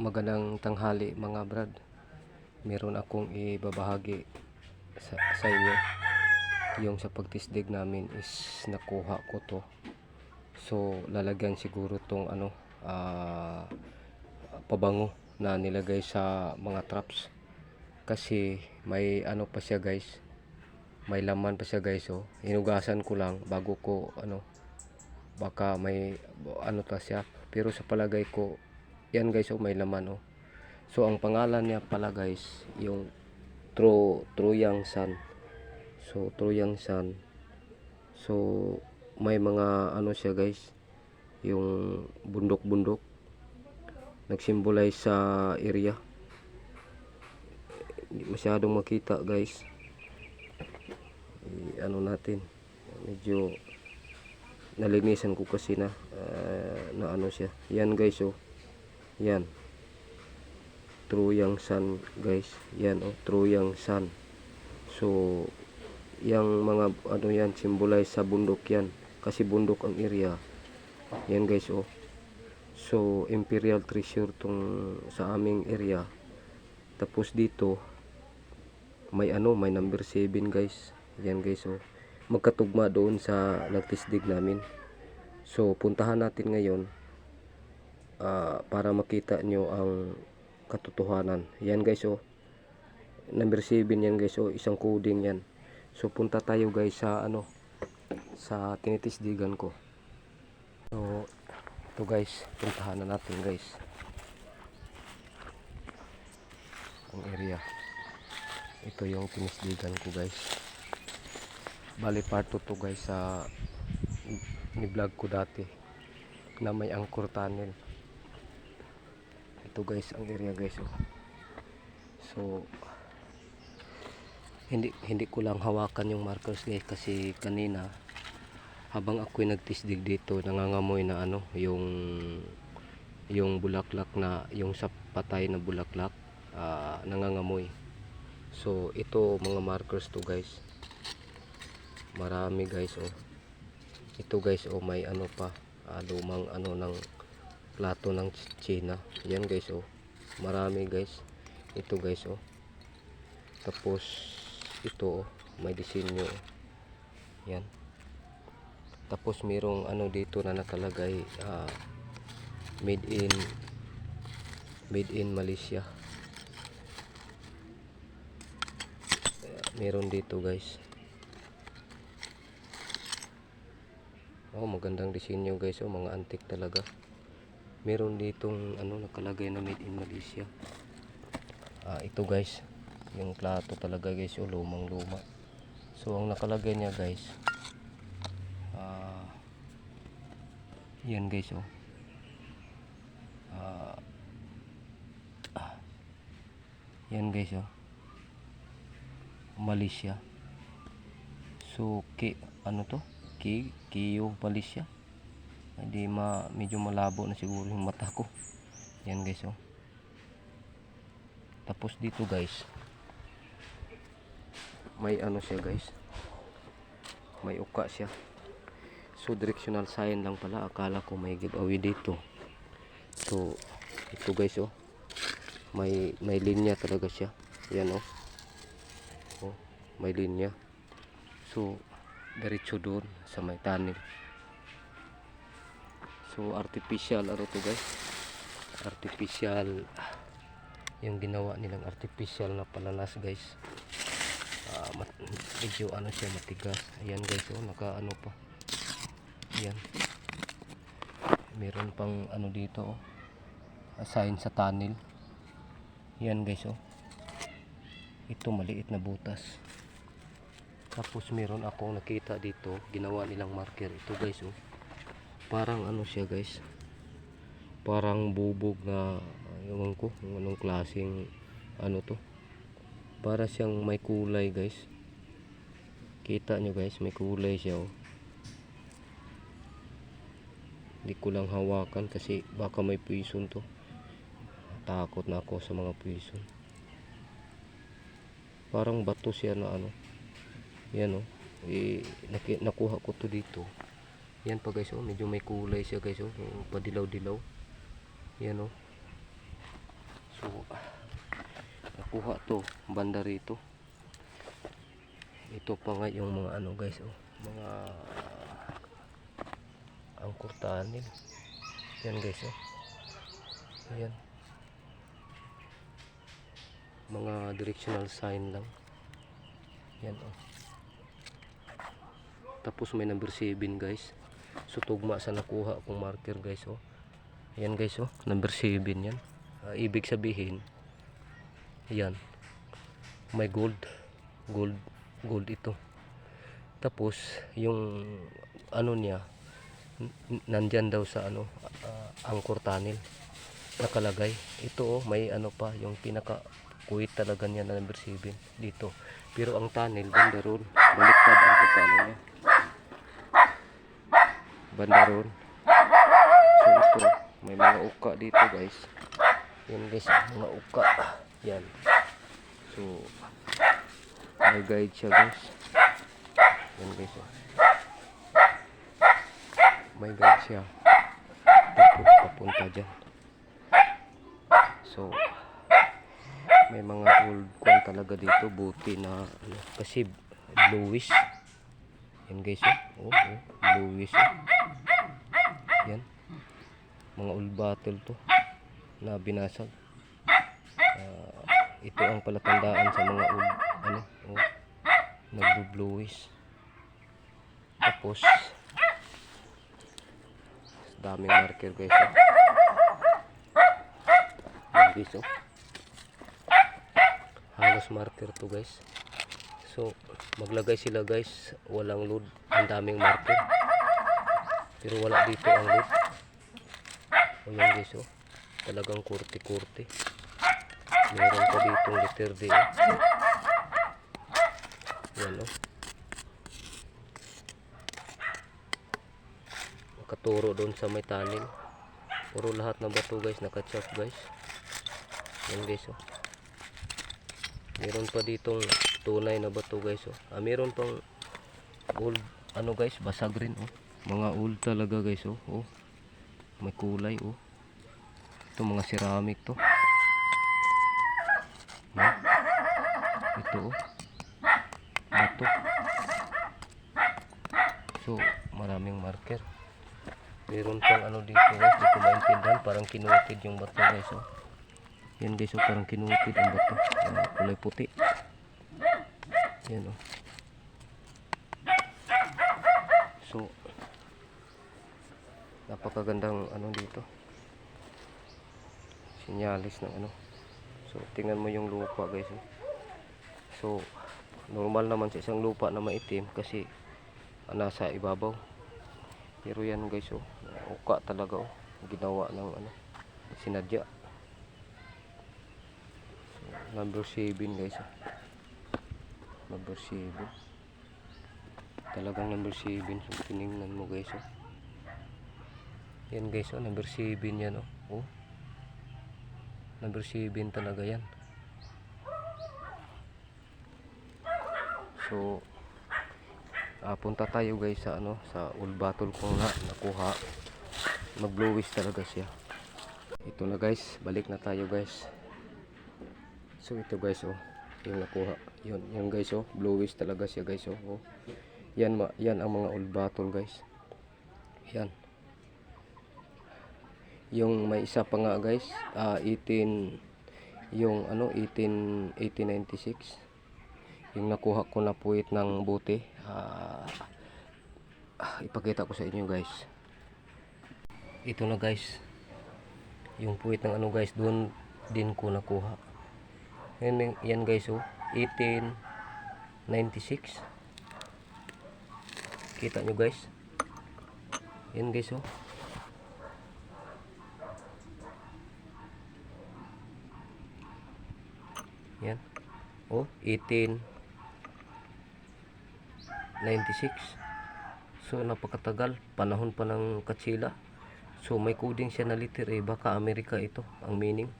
Magandang tanghali mga brad. Meron akong ibabahagi sa, sa inyo. Yung sa pagtisdig namin is nakuha ko to. So lalagyan siguro tong ano ah, pabango na nilagay sa mga traps. Kasi may ano pa siya guys. May laman pa siya guys oh. Hinugasan ko lang bago ko ano baka may ano ta siya pero sa palagay ko yan guys oh may laman oh. So ang pangalan niya pala guys yung Tro Troyang Sun so Troyang Sun so may mga ano siya guys yung bundok-bundok. Nagsimbolize sa area. Hindi masyadong makita guys. I- ano natin medyo nalinisan ko kasi na ah, na ano siya. Yan guys oh yan. True yang sun guys. Yan oh true yang sun. So yang mga ano yan symbolize sa bundok yan. Kasi bundok ang area. Yan guys oh. So imperial treasure tong sa aming area. Tapos dito may ano may number 7 guys. Yan guys oh. Magkatugma doon sa nagtisdig namin. So, puntahan natin ngayon ah, para makita nyo ang katotohanan. Yan guys, oh. Number 7 yan guys, oh. Isang coding yan. So, punta tayo guys sa ano, sa tinitisdigan ko. So, ito guys, puntahan na natin guys. Ang area. Ito yung tinisdigan ko guys bali part 2 to guys sa ni vlog ko dati na may angkor tunnel ito guys ang area guys oh. so hindi hindi ko lang hawakan yung markers guys kasi kanina habang ako'y nagtisdig dito nangangamoy na ano yung yung bulaklak na yung sa patay na bulaklak ah, nangangamoy. So ito mga markers to guys. Marami guys oh. Ito guys oh may ano pa ah, lumang ano ng plato ng China. Yan guys oh. Marami guys. Ito guys oh. Tapos ito oh. May disenyo oh. yan. Tapos merong ano dito na nakalagay ah, made in made in Malaysia. Meron dito guys. Oh, magandang disenyo guys, oh, mga antik talaga. Meron ditong ano nakalagay na made in Malaysia. Ah, ito guys, yung plato talaga guys, oh, lumang luma. So ang nakalagay niya guys, ah, yan guys, oh. Ah, ah, yan guys, oh. Malaysia. So, ki, ano to? Ki, Kiyo Malaysia. Hindi ma, medyo malabo na siguro yung mata ko. Yan guys, oh. Tapos dito guys, may ano siya guys. May uka siya. So, directional sign lang pala. Akala ko may giveaway dito. So, ito guys, oh. May, may linya talaga siya. Yan, oh. Oh, may linya. So, diretso doon sa may tunnel. So, artificial ano to guys? Artificial yung ginawa nilang artificial na palanas guys. Ah, mat- medyo ano siya matigas. Ayan guys, oh, naka ano pa. Ayan. Meron pang ano dito, oh. Sign sa tunnel. Yan guys, oh. Ito maliit na butas. Tapos meron akong nakita dito, ginawa nilang marker. Ito guys, oh. Parang ano siya guys. Parang bubog na ewan ko kung anong klaseng ano to. Para siyang may kulay guys. Kita nyo guys, may kulay siya oh. Hindi ko lang hawakan kasi baka may poison to. Takot na ako sa mga poison. Parang bato siya na ano. Yan oh. Eh, nakuha ko to dito. Yan pa guys oh, medyo may kulay siya guys oh, yung padilaw-dilaw. Yan oh. So, nakuha to, banda rito. Ito pa nga yung mga ano guys, oh, mga angkor tanin. Yan guys, oh. Ayan. Mga directional sign lang. Yan, oh. Tapos may number 7 guys. So tugma sa nakuha kong marker guys, oh. Ayan guys, oh. Number 7 yan. Ah, ibig sabihin, yan. May gold. Gold. Gold ito. Tapos, yung ano niya, nandyan daw sa ano, ah, angkor tunnel. Nakalagay. Ito, oh, may ano pa, yung pinaka kuwit talaga niya na number 7 dito. Pero ang tunnel, banda ron. Baliktad ang pagkano niya. Banda ron. So ito, may mga uka dito guys. Yan guys, mga uka. Yan. So, may guide siya guys. Yan guys. Oh. May guide siya. Papu- Papunta dyan. So, may mga old kwan talaga dito. Buti na, kasi bluish. Yan guys. Oh, oh, oh bluish. Oh. Mga old bottle to na binasag. Ah, ito ang palatandaan sa mga old ano, oh, nagbo-bluish. Tapos daming marker guys. Oh. Yan, guys oh. Halos marker to guys. So, maglagay sila guys, walang load, ang daming marker. Pero wala dito ang load. O yan guys oh. Talagang kurti-kurti. Meron pa ditong letter D. Oh. Yan oh. Nakaturo doon sa may tunnel. Puro lahat ng bato guys, nakachop guys. Yan guys oh. Meron pa ditong tunay na bato guys oh. Ah, meron pang old ano guys, basag rin oh. Mga old talaga guys oh. oh. May kulay oh. Ito mga ceramic to. Yan. Ito oh. Bato. So, maraming marker. Meron pang ano dito guys, hindi ko maintindihan. Parang kinutid yung bato guys oh. Yan guys oh, parang kinutid ang bato. Ah, kulay puti. Yan oh. So, napakagandang ano dito. Sinyalis ng ano. So, tingnan mo yung lupa guys. oh. So, normal naman sa isang lupa na maitim kasi ah, nasa ibabaw. Pero yan guys oh, uka talaga oh. Ginawa ng ano, sinadya. So, number 7 guys oh. Number 7. Talagang number 7. So, tinignan mo guys oh. Yan guys oh, number 7 yan oh. oh. Number 7 talaga yan. So, ah, punta tayo guys sa ano, sa old bottle ko na nakuha. Mag-bluish talaga siya. Ito na guys, balik na tayo guys. So ito guys oh, yung nakuha. Yun, yan guys oh, bluish talaga siya guys oh. oh. Yan ma, yan ang mga old bottle guys. Yan. Yung may isa pa nga guys, ah 18 yung ano 18 1896 yung nakuha ko na puwit ng buti. Ah, ipakita ko sa inyo guys. Ito na guys. Yung puwit ng ano guys doon din ko nakuha. Yan, yan guys oh. 1896 kita nyo guys. Yan guys oh yan oh 18 96 so napakatagal. Panahon pa ng katsila so may coding siya na liter eh baka Amerika ito ang meaning.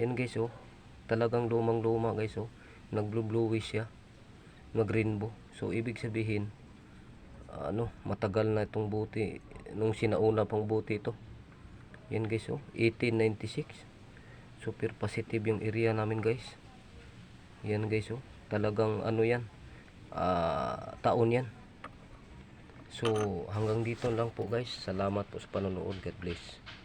Yan guys oh. Talagang lumang luma guys oh. Nag blue bluish siya. Nag rainbow so ibig sabihin ano matagal na itong buti nung sinauna pang buti ito. Yan guys oh. 1896 so super positive yung area namin guys yan guys oh. Talagang ano yan ah, taon yan. So hanggang dito lang po guys. Salamat po sa panonood. God bless